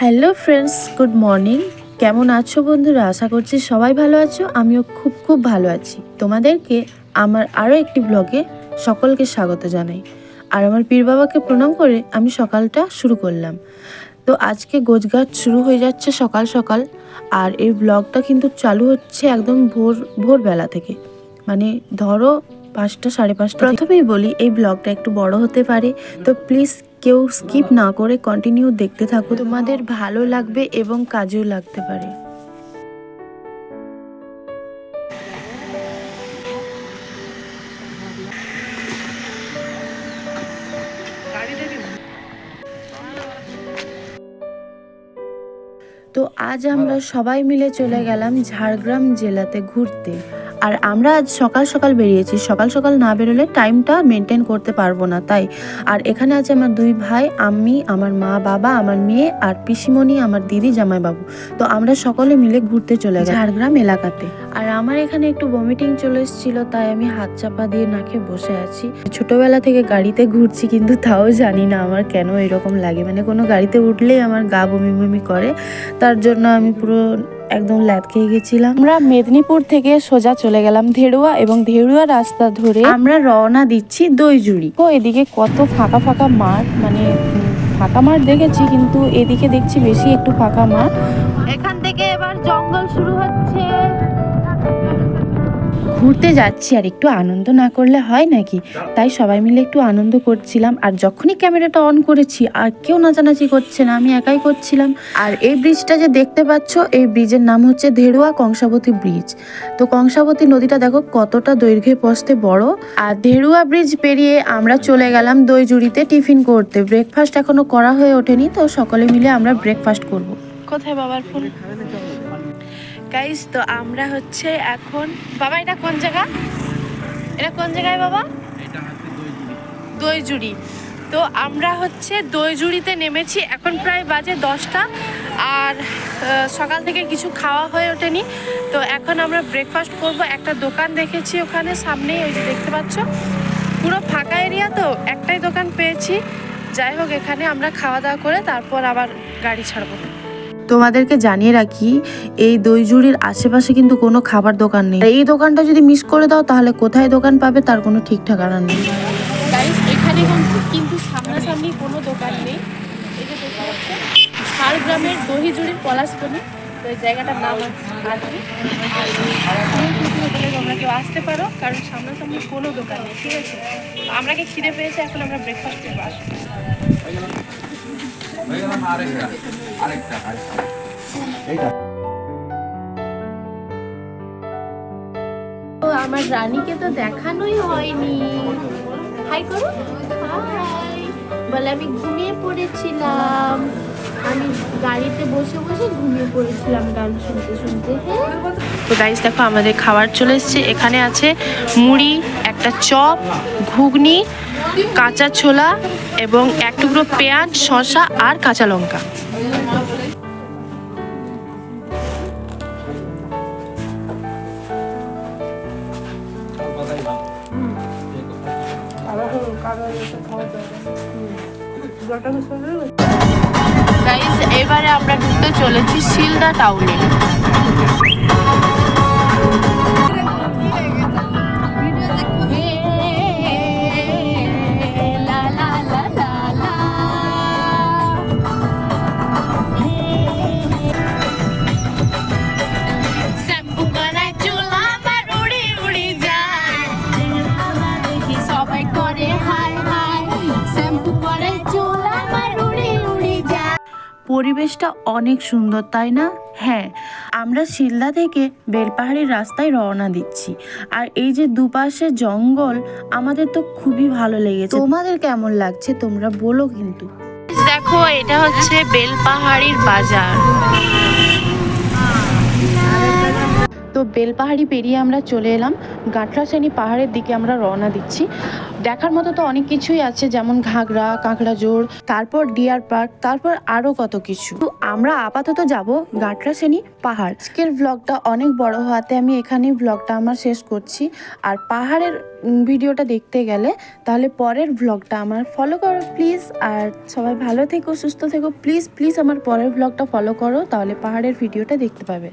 Hello friends, good morning. কেমন আছো বন্ধুরা? আশা করছি সবাই ভালো আছো, আমিও খুব খুব ভালো আছি। তোমাদেরকে আমার আরও একটি ব্লগে সকলকে স্বাগত জানাই। আর আমার পীর বাবাকে প্রণাম করে আমি সকালটা শুরু করলাম। তো আজকে গোছগাছ শুরু হয়ে যাচ্ছে সকাল সকাল। আর এই ব্লগটা কিন্তু চালু হচ্ছে একদম ভোর, ভোরবেলা থেকে। মানে ধরো পাঁচটা, সাড়ে পাঁচটা প্রথমেই বলি, এই ব্লগটা একটু বড় হতে পারে। তো প্লিজ কেউ স্কিপ না করে কন্টিনিউ দেখতে থাকো। তোমাদের ভালো লাগবে এবং কাজেও লাগতে পারে। তো আজ আমরা সবাই মিলে চলে গেলাম ঝাড়গ্রাম জেলাতে ঘুরতে। আর আমরা আজ সকাল সকাল বেরিয়েছি। সকাল সকাল না বেরোলে টাইমটা মেনটেন করতে পারব না তাই। আর এখানে আছে আমার দুই ভাই আমি আমার মা বাবা আমার মেয়ে আর পিসিমণি আমার দিদি জামাইবাবু। তো আমরা সকলে মিলে ঘুরতে চলে গেলাম। ঝাড়গ্রাম এলাকাতে। আর আমার এখানে একটু বমিটিং চলে এসেছিল তাই আমি হাত চাপা দিয়ে নাকে বসে আছি। ছোটবেলা থেকে গাড়িতে ঘুরছি কিন্তু তাও জানি না আমার কেন এরকম লাগে। মানে কোনো গাড়িতে উঠলেই আমার গা বমি বমি করে। তার জন্য আমি পুরো একদম ল্যাদ খেয়ে গেছিলাম। আমরা মেদিনীপুর থেকে সোজা চলে গেলাম ধেড়ুয়া এবং ধেড়ুয়া রাস্তা ধরে আমরা রওনা দিচ্ছি দইজুড়ি। তো এদিকে কত ফাঁকা ফাঁকা মাঠ মানে ফাঁকা মাঠ দেখেছি কিন্তু এদিকে দেখছি বেশি একটু ফাঁকা মাঠ। এখান থেকে এবার জঙ্গল শুরু হচ্ছে। ঘুরতে যাচ্ছি আর একটু আনন্দ না করলে হয় নাকি? তাই সবাই মিলে একটু আনন্দ করছিলাম আর যখনই ক্যামেরাটা অন করেছি, আর কেউ নাচানাচি করছে না, আমি একাই করছিলাম। আর এই ব্রিজটা যে দেখতে পাচ্ছ, এই ব্রিজের নাম হচ্ছে ধেরুয়া কংসাবতী ব্রিজ। তো কংসাবতী নদীটা দেখো কতটা দৈর্ঘ্যে পস্তে বড়। আর ধেরুয়া ব্রিজ পেরিয়ে আমরা চলে গেলাম দইজুড়িতে টিফিন করতে। ব্রেকফাস্ট এখনও করা হয়ে ওঠেনি, তো সকলে মিলে আমরা ব্রেকফাস্ট করব। কোথায় বাবার ফোন? গাইস তো আমরা হচ্ছে এখন, বাবা, এটা কোন জায়গা? এটা কোন জায়গায় বাবা? দইজুড়ি তো আমরা হচ্ছে দইজুড়িতে নেমেছি, এখন প্রায় বাজে দশটা, আর সকাল থেকে কিছু খাওয়া হয়ে ওঠেনি। তো এখন আমরা ব্রেকফাস্ট করব, একটা দোকান দেখেছি ওখানে, সামনেই ওই যে দেখতে পাচ্ছ। পুরো ফাঁকা এরিয়া তো, একটাই দোকান পেয়েছি। যাই হোক, এখানে আমরা খাওয়া দাওয়া করে তারপর আবার গাড়ি ছাড়বো। তোমাদেরকে জানিয়ে রাখি, এই দইজুড়ির আশেপাশে কিন্তু কোনো খাবার দোকান নেই। এই দোকানটা যদি মিস করে দাও, তাহলে কোথায় দোকান পাবে তার কোনো ঠিক ঠিকানা নেই। এখানে কিন্তু সামনাসামনি কোনো দোকান নেই। ঝাড়গ্রামের তো তোমরা কেউ আসতে পারো, কারণ সামনাসামনি কোনো দোকান নেই, ঠিক আছে? খিদে পেয়েছে? এখন আমরা ব্রেকফাস্ট করব আমার রানীকে তো দেখানোই হয়নি। হাই করো। বলে, আমি ঘুমিয়ে পড়েছিলাম। আমি গাড়িতে বসে বসে ঘুমিয়ে পড়েছিলাম গান শুনতে শুনতে। হ্যাঁ? তো গাইস দেখো, আমাদের খাবার চলে এসছে। এখানে আছে মুড়ি, একটা চপ, ঘুগনি, কাঁচা ছোলা এবং এক টুকরো পেঁয়াজ শসা আর কাঁচা লঙ্কা। এবারে আমরা ঢুকতে চলেছি শিলদা টাউনে পরিবেশটা অনেক সুন্দর, তাই না? হ্যাঁ আমরা শিলদা থেকে বেলপাহাড়ির রাস্তায় রওনা দিচ্ছি। আর এই যে দুপাশে জঙ্গল, আমাদের তো খুবই ভালো লেগেছে। তোমাদের কেমন লাগছে? তোমরা বলো কিন্তু। দেখো, এটা হচ্ছে বেলপাহাড়ির বাজার। তো বেলপাহাড়ি পেরিয়ে আমরা চলে এলাম। গাঁটরাশ্রেণী পাহাড়ের দিকে আমরা রওনা দিচ্ছি। দেখার মতো তো অনেক কিছুই আছে, যেমন ঘাগরা, কাঁকড়াজোড়, তারপর ডিয়ার পার্ক, তারপর আরও কত কিছু। তো আমরা আপাতত যাব গাঁটরাশ্রেণী পাহাড়। আজকের ব্লগটা অনেক বড় হওয়াতে আমি এখানেই ব্লগটা আমার শেষ করছি। আর পাহাড়ের ভিডিওটা দেখতে গেলে তাহলে পরের ব্লগটা আমার ফলো করো প্লিজ আর সবাই ভালো থেকো, সুস্থ থেকো। প্লিজ প্লিজ আমার পরের ব্লগটা ফলো করো, তাহলে পাহাড়ের ভিডিওটা দেখতে পাবে।